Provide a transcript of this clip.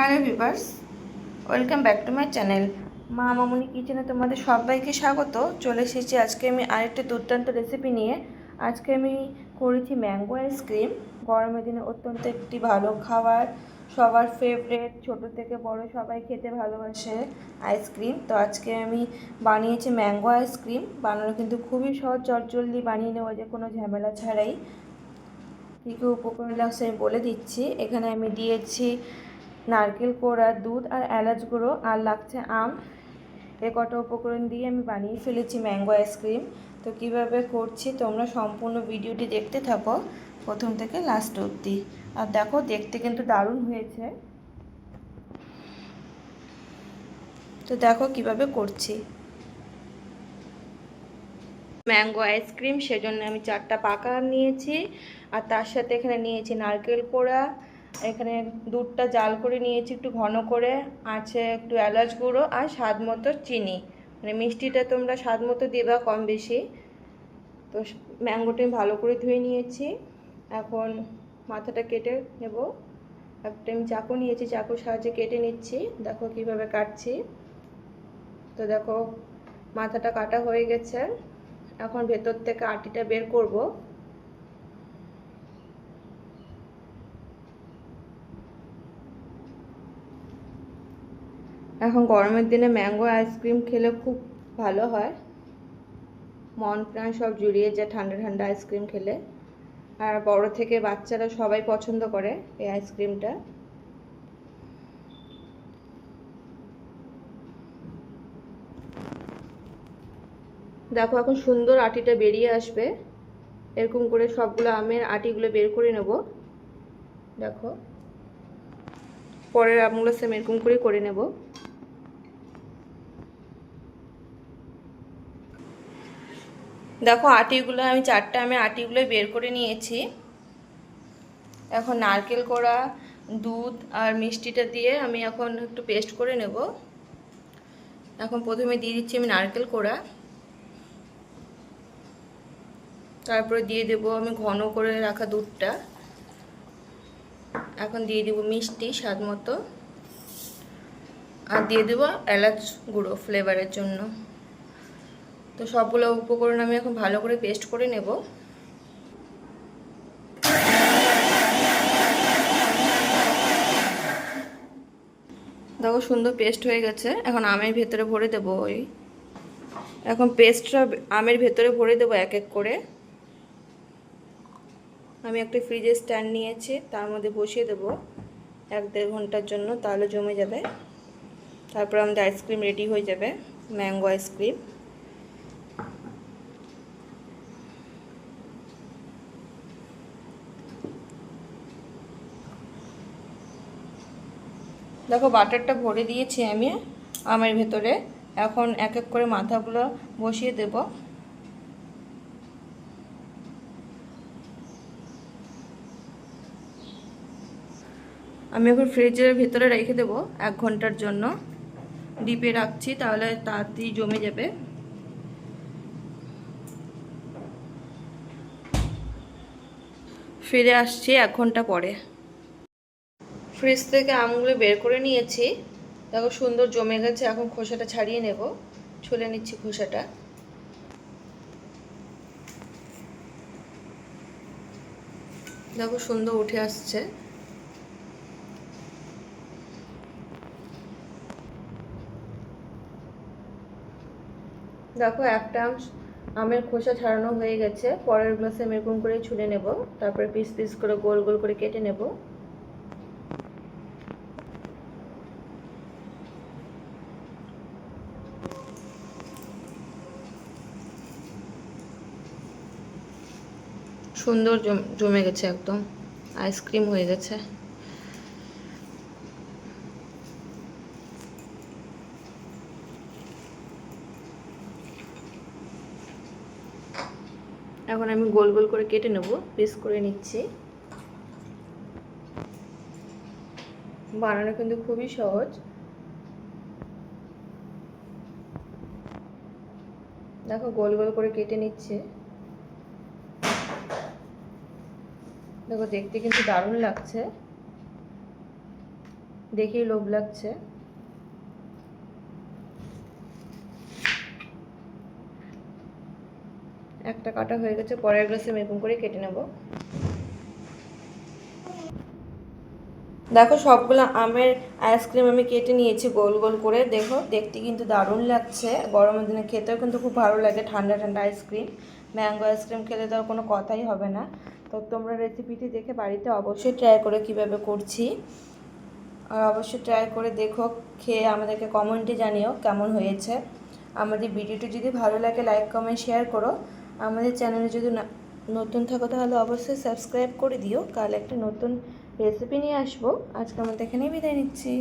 Hello viewers welcome back to my channel Ma Mamuni কিচেনে তোমাদের সবাইকে স্বাগত। চলে এসেছি আজকে আমি আরেকটা দুর্দান্ত রেসিপি নিয়ে। আজকে আমি করেছি ম্যাঙ্গো আইসক্রিম গরমের দিনে অত্যন্ত একটি ভালো খাবার। সবার ফেভারেট ছোট থেকে বড় সবাই খেতে ভালোবাসে আইসক্রিম তো আজকে আমি বানিয়েছি ম্যাঙ্গো আইসক্রিম বানানো কিন্তু খুবই সহজ, চটজলদি বানিয়ে নেওয়া যায়, কোনো ঝামেলা ছাড়াই। কী কী উপকরণ লাগছে আমি বলে দিচ্ছি। এখানে আমি দিয়েছি নারকেল, কোড়া, দুধ আর এলাচ গুঁড়ো আর লাগছে আম। এ কটা উপকরণ দিয়ে আমি বানিয়ে ফেলেছি ম্যাঙ্গো আইসক্রিম। তো কীভাবে করছি তোমরা সম্পূর্ণ ভিডিওটি দেখতে থাকো প্রথম থেকে লাস্ট অবধি। আর দেখো, দেখতে কিন্তু দারুণ হয়েছে। তো দেখো কীভাবে করছি। ম্যাঙ্গো আইসক্রিম, সেজন্য আমি চারটা পাকা নিয়েছি। আর তার সাথে এখানে নিয়েছি নারকেল, কোড়া এখানে দুধটা জাল করে নিয়েছি একটু ঘন করে, আছে একটু এলাচ গুঁড়ো আর স্বাদ মতো চিনি। মানে মিষ্টিটা তোমরা স্বাদ মতো দেবা কম বেশি। তো ম্যাঙ্গোটা আমি ভালো করে ধুয়ে নিয়েছি। এখন মাথাটা কেটে নেব। একটা আমি চাকু নিয়েছি, চাকুর সাহায্যে কেটে নিচ্ছি। দেখো কীভাবে কাটছি। তো দেখো মাথাটা কাটা হয়ে গেছে। এখন ভেতর থেকে আটিটা বের করব। এখন গরমের দিনে ম্যাঙ্গো আইসক্রিম খেলে খুব ভালো হয়। মন প্রাণ সব জুড়িয়ে যায় ঠান্ডা ঠান্ডা আইসক্রিম খেলে। আর বড় থেকে বাচ্চারা সবাই পছন্দ করে এই আইসক্রিমটা। দেখো এখন সুন্দর আটিটা বেরিয়ে আসবে। এরকম করে সবগুলো আমের আটিগুলো বের করে নেব। দেখো। পরের আমগুলো সেম এরকম করে করে নেব। দেখো আটিগুলো, আমি চারটা আমি আটিগুলো বের করে নিয়েছি। এখন নারকেল কোড়া, দুধ আর মিষ্টিটা দিয়ে আমি এখন একটু পেস্ট করে নেব। এখন প্রথমে দিয়ে দিচ্ছি আমি নারকেল কোড়া। তারপরে দিয়ে দেব আমি ঘন করে রাখা দুধটা। এখন দিয়ে দেব মিষ্টি স্বাদ মতো। আর দিয়ে দেবো এলাচ গুঁড়ো ফ্লেভারের জন্য। তো সবগুলো উপকরণ আমি এখন ভালো করে পেস্ট করে নেব। দেখো সুন্দর পেস্ট হয়ে গেছে। এখন আমের ভেতরে ভরে দেবো ওই। এখন পেস্টটা আমের ভেতরে ভরে দেবো এক এক করে। আমি একটা ফ্রিজের স্ট্যান্ড নিয়েছি, তার মধ্যে বসিয়ে দেবো। এক দেড় ঘণ্টার জন্য, তাহলে জমে যাবে। তারপর আমাদের আইসক্রিম রেডি হয়ে যাবে ম্যাঙ্গো আইসক্রিম দেখো বাটারটা ভরে দিয়েছি আমি আমের ভেতরে। এখন এক এক করে মাথাগুলো বসিয়ে দেব। আমি এখন ফ্রিজের ভেতরে রেখে দেবো এক ঘণ্টার জন্য। ডিপে রাখছি, তাহলে তাড়াতাড়ি জমে যাবে। ফিরে আসছি এক ঘণ্টা পরে। ফ্রিজ থেকে আমগুলো বের করে নিয়েছি। দেখো সুন্দর জমে গেছে, এখন খোসাটা ছাড়িয়ে নেব। ছুলে নিচ্ছি খোসাটা। দেখো সুন্দর উঠে আসছে। দেখো একটা আম আমের খোসা ছাড়ানো হয়ে গেছে। পরের গ্লাসে এরকম করে ছুলে নেব। তারপরে পিস পিস করে গোল গোল করে কেটে নেব। সুন্দর জমে গেছে একদম। আইসক্রিম হয়ে গেছে। এখন আমি গোল গোল করে কেটে নেব, পিস করে নিচ্ছি। বানানো কিন্তু খুবই সহজ। দেখো, গোল গোল করে কেটে নিচ্ছে। দেখো, দেখতে কিন্তু দারুণ লাগছে। দেখেই লোভ লাগছে। একটা কাটা হয়ে গেছে, পরের গ্লাসে এরকম করে কেটে নেব। দেখো, সবগুলো আমের আইসক্রিম আমি কেটে নিয়েছি গোল গোল করে। দেখো, দেখতে কিন্তু দারুণ লাগছে। গরমের দিনে খেতেও কিন্তু খুব ভালো লাগে ঠান্ডা ঠান্ডা আইসক্রিম। ম্যাঙ্গো আইসক্রিম খেলে তো কোনো কথাই হবে না। তো তোমরা রেসিপিটি দেখে বাড়িতে অবশ্যই ট্রাই করে কীভাবে করছি। আর অবশ্যই ট্রাই করে দেখো, খেয়ে আমাদেরকে কমেন্টে জানিও কেমন হয়েছে। আমাদের ভিডিওটি যদি ভালো লাগে লাইক কমেন্ট শেয়ার করো। আমাদের চ্যানেলে যদি নতুন থাকো তাহলে অবশ্যই সাবস্ক্রাইব করে দিও। কাল একটা নতুন রেসিপি নিয়ে আসব। আজকে আমাদের এখানেই বিদায় নিচ্ছি।